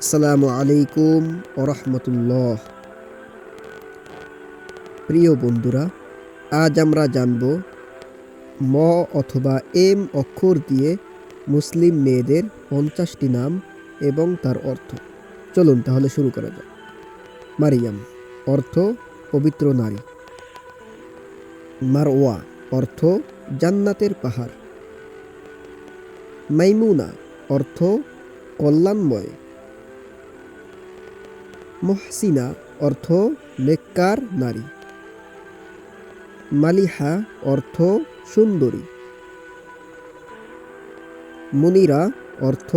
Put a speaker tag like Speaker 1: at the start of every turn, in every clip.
Speaker 1: আসসালামু আলাইকুম ওরহমতুল্লাহ প্রিয় বন্ধুরা, আজ আমরা জানব ম অথবা এম অক্ষর দিয়ে মুসলিম মেয়েদের পঞ্চাশটি নাম এবং তার অর্থ। চলুন তাহলে শুরু করা যাক। মারিয়াম, অর্থ পবিত্র নারী। মারওয়া, অর্থ জান্নাতের পাহাড়। মাইমুনা, অর্থ কল্যাণময়। মহসিনা অর্থ নেককার নারী। মালিহা অর্থ সুন্দরী। মুনিরা অর্থ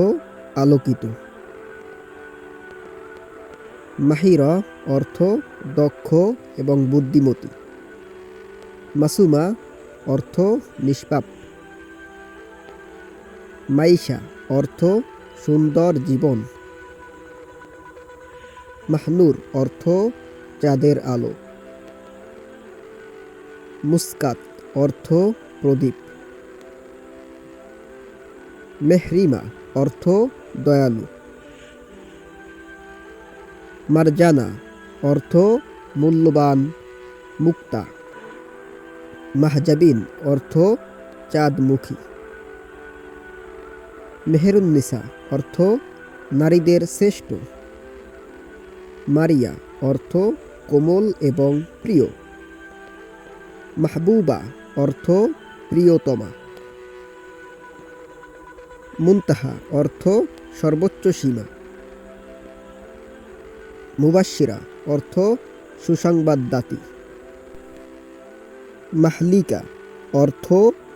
Speaker 1: আলোকিত। মাহিরা অর্থ দক্ষ এবং বুদ্ধিমতী। মাসুমা অর্থ নিষ্পাপ। মাইশা অর্থ সুন্দর জীবন। মাহনুর অর্থ চাঁদের আলো। মুস্কাত অর্থ প্রদীপ। মেহরিমা অর্থ দয়ালু। মারজানা অর্থ মূল্যবান, মুক্তা। মাহজাবিন অর্থ চাঁদমুখী। মেহেরুন্নিসা অর্থ নারীদের শ্রেষ্ঠ। মারিয়া, অর্থ কোমল এবং প্রিয়। মাহবুবা, অর্থ প্রিয়তমা। মুনতাহা, অর্থ সর্বোচ্চ সীমা। মুবাশিরা অর্থ সুসংবাদদাতি। মাহলিকা, অর্থ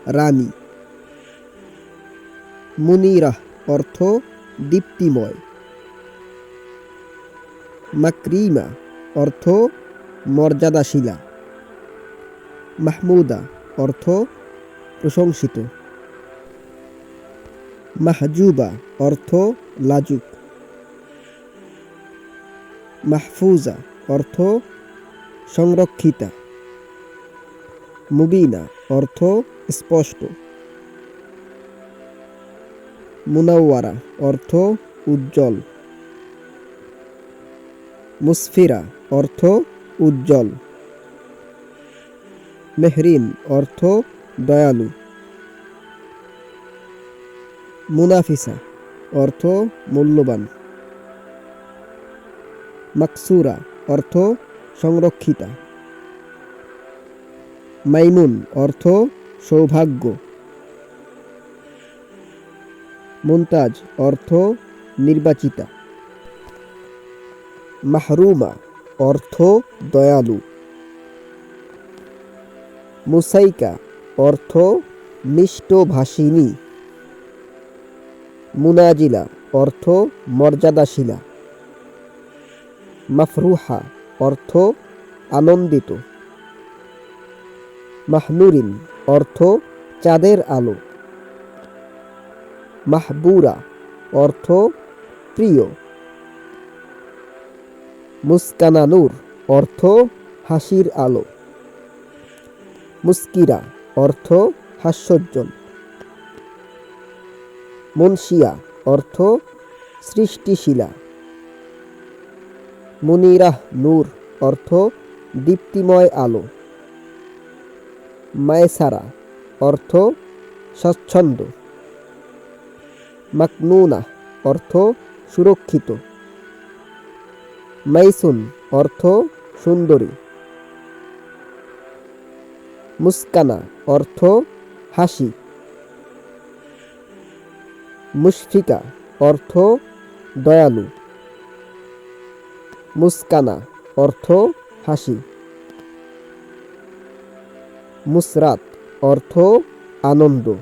Speaker 1: রানী। মুনিরাহ অর্থ দীপ্তিময়। মাকরিমা, অর্থ মর্যাদাশীলা। মাহমুদা, অর্থ প্রশংসিত। মাহজুবা, অর্থ লাজুক। মাহফুজা, অর্থ সংরক্ষিতা। মুবিনা, অর্থ স্পষ্ট। মুনাওয়ারা, অর্থ উজ্জ্বল। মুসফিরা, অর্থ উজ্জ্বল। মেহরিন, অর্থ দয়ালু। মুনাফিসা, অর্থ মূল্যবান। মাকসুরা, অর্থ সংরক্ষিতা। মাইমুন, অর্থ সৌভাগ্য। মুনতাজ, অর্থ নির্বাচিতা। মাহরুমা, অর্থ দয়ালু। মুসাইকা, অর্থ মিষ্টভাষিনী মুনাজিলা, অর্থ মর্যাদাশীলা। মাফরুহা, অর্থ আনন্দিত। মাহনুরিন অর্থ চাঁদের আলো। মাহবুরা, অর্থ প্রিয়। মুস্কানানুর অর্থ হাসির আলো। মুস্কিরা, অর্থ হাস্যোজ্জ্বল। মুনশিয়া, অর্থ সৃষ্টিশীলা। মুনিরাহ নূর, অর্থ দীপ্তিময় আলো। মায়সারা, অর্থ স্বচ্ছন্দ। মাকনুনা, অর্থ সুরক্ষিত। মাইসুন, অর্থ সুন্দরী। মুস্কানা, অর্থ হাসি। মুশফিকা, অর্থ দয়ালু। মুস্কানা, অর্থ হাসি। মুসরাত, অর্থ আনন্দ।